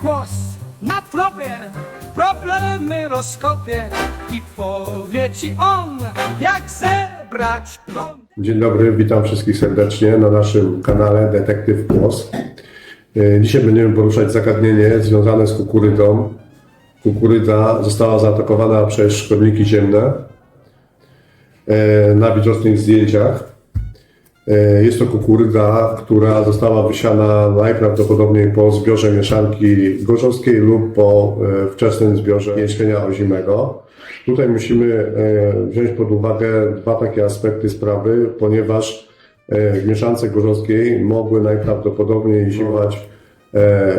Kłos na problemy i powie ci on, jak zebrać. Dzień dobry, witam wszystkich serdecznie na naszym kanale Detektyw Głos. E, Dzisiaj będziemy poruszać zagadnienie związane z kukurydzą. Kukurydza została zaatakowana przez szkodniki ziemne e, na widocznych zdjęciach. E, Jest to kukurydza, która została wysiana najprawdopodobniej po zbiorze mieszanki gorzowskiej lub po e, wczesnym zbiorze jęczmienia ozimego. Tutaj musimy e, wziąć pod uwagę dwa takie aspekty sprawy, ponieważ w mieszance gorzowskiej mogły najprawdopodobniej zimować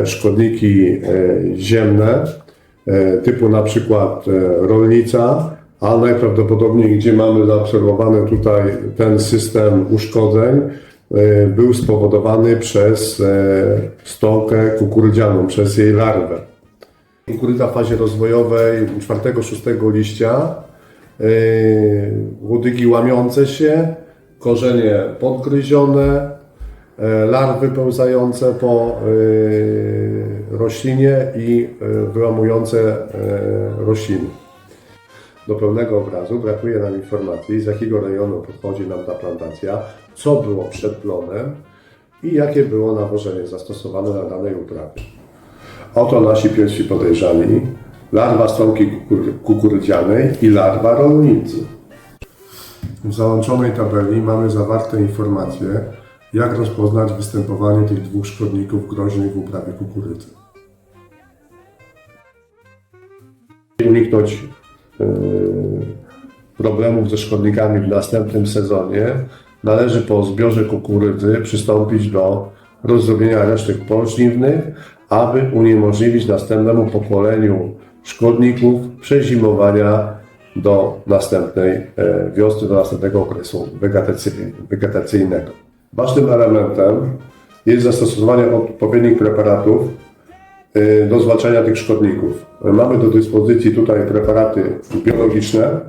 szkodniki ziemne, typu na przykład rolnica, a najprawdopodobniej, gdzie mamy zaobserwowany tutaj ten system uszkodzeń, e, był spowodowany przez e, stołkę kukurydzianą, przez jej larwę. Kukurydza w fazie rozwojowej 4-6 liścia, e, łodygi łamiące się, korzenie podgryzione, larwy pełzające po roślinie i wyłamujące rośliny. Do pełnego obrazu brakuje nam informacji, z jakiego rejonu pochodzi nam ta plantacja, co było przed plonem i jakie było nawożenie zastosowane na danej uprawie. Oto nasi pierwsi podejrzani. Larwa stąki kukury- kukurydzianej i larwa rolnicy. W załączonej tabeli mamy zawarte informacje, jak rozpoznać występowanie tych dwóch szkodników groźnych w uprawie kukurydzy. Uniknąć problemów ze szkodnikami w następnym sezonie, należy po zbiorze kukurydzy przystąpić do rozdrobienia resztek pol żniwnych, aby uniemożliwić następnemu pokoleniu szkodników przezimowania do następnej e, wiosny, do następnego okresu wegetacyjnego. Ważnym elementem jest zastosowanie odpowiednich preparatów y, do zwalczania tych szkodników. Mamy do dyspozycji tutaj preparaty biologiczne,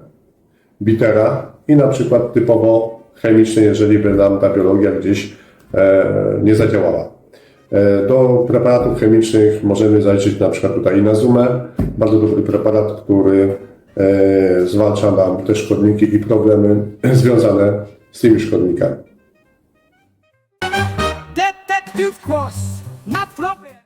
bitera i na przykład typowo chemiczne, jeżeli by nam ta biologia gdzieś e, nie zadziałała. E, Do preparatów chemicznych możemy zajrzeć na przykład tutaj inazumę, bardzo dobry preparat, który e, zwalcza nam te szkodniki i problemy związane z tymi szkodnikami. Detektyw na próbie